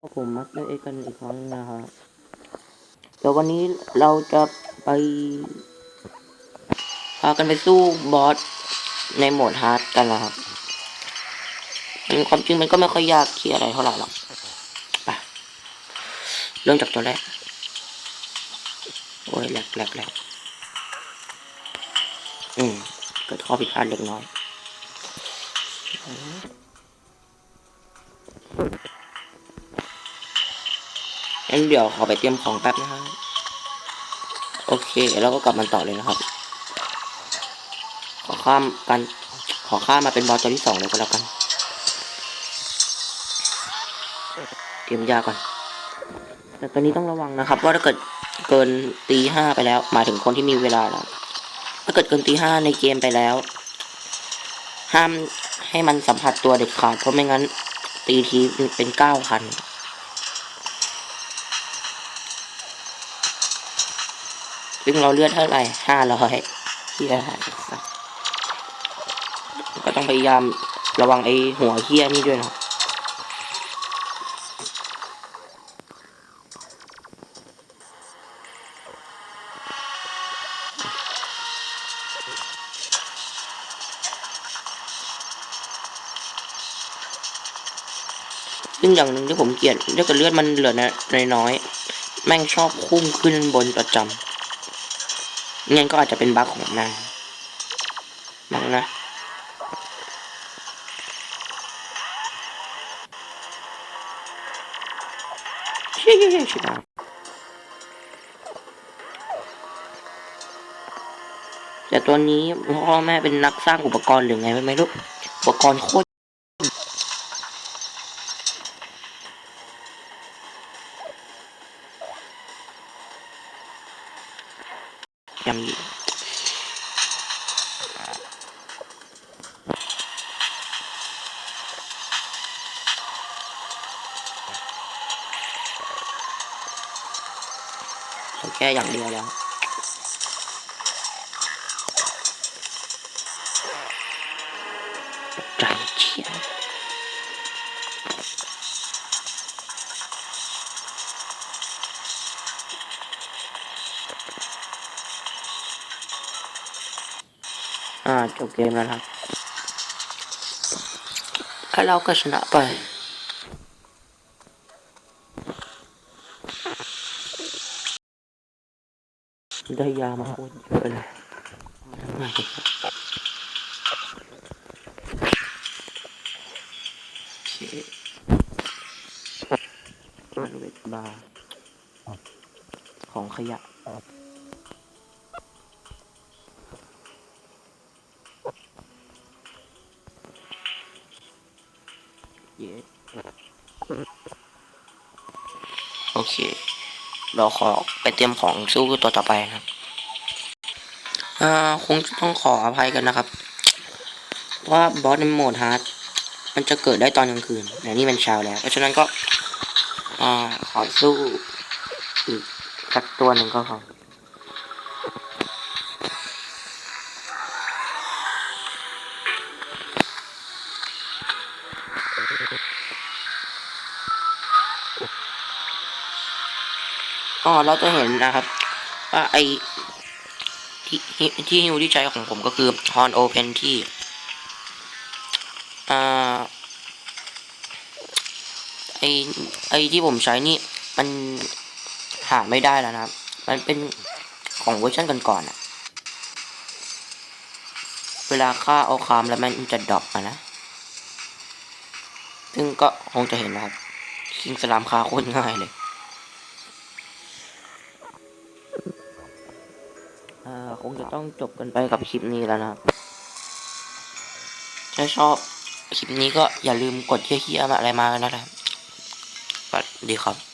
ผมมัสเตอร์เอ็กกันอีกครั้งนะครับเดี๋ยววันนี้เราจะไปพากันไปสู้บอสในโหมดฮาร์ดกันนะครับมันความจริงมันก็ไม่ค่อยยากที่อะไรเท่าไหร่หรอกไปเริ่มจากตัวแรก โอ้ยแหลกแหลกแหลกอืมเกิดข้อผิดพลาดเล็กน้อย งั้นเดี๋ยวขอไปเตรียมของแป๊บนะครับ โอเคแล้วก็กลับมาต่อเลยนะครับ ขอข้ามกัน ขอข้ามมาเป็นบอสตัวที่สองเลยก็แล้วกัน เตรียมยาก่อน แต่ตอนนี้ต้องระวังนะครับ ว่าถ้าเกิดเกินตีห้าไปแล้วหมายถึงคนที่มีเวลาแล้ว ถ้าเกิดเกินตีห้าในเกมไปแล้ว ห้ามให้มันสัมผัสตัวเด็ดขาดเพราะไม่งั้นตีทีเป็นเก้าพัน ซึ่งเราเลือดเท่าไหร่ห้าร้อยที่อะไรสักก็ต้องพยายามระวังไอ้หัวเฮียนี่ด้วยนะซึ่งอย่างหนึ่งที่ผมเกลียดถ้าเกิดเลือดมันเหลือน้อยๆแม่งชอบพุ่งขึ้นบนประจำ งั้นก็อาจจะเป็นบั๊กของแม่งมั้งนะเชี่ยเชี่ยเชี่ยชิบหายแต่ตัวนี้พ่อแม่เป็นนักสร้างอุปกรณ์หรือไงไม่รู้อุปกรณ์โคตร ยังอยู่เขาแอ่าจบเกมแล้วครับแล้วเราก็ชนะไปได้ยามาโคตรเยอะเลยมาทำไมโอเวทบาของขยะ เย้โอเค เราขอไปเตรียมของสู้ตัวต่อไปนะครับอ่าคงต้องขออภัยกันนะครับ ว่าบอสในโหมดฮาร์ดมันจะเกิดได้ตอนกลางคืนแต่นี่มันเช้าแล้ว เพราะฉะนั้นก็อ่าขอสู้อีกสักตัวหนึ่งก็พอ ก็เราจะเห็นนะครับ ว่าไอที่ที่ที่ฮิวที่ใช้ของผมก็คือฮอนโอเพนที่อ่าไอไอที่ผมใช้นี่มันหาไม่ได้แล้วนะครับ มันเป็นของเวอร์ชันก่อนๆอะเวลาค่าเอาคามแล้วมันจะดรอปนะ ซึ่งก็คงจะเห็นนะครับคิงสลามคาโคตรง่ายเลย คงจะต้องจบกันไปกับคลิปนี้แล้วนะครับ ถ้าชอบคลิปนี้ก็อย่าลืมกดเฮี้ยๆมาอะไรมากันนะครับสวัสดีครับ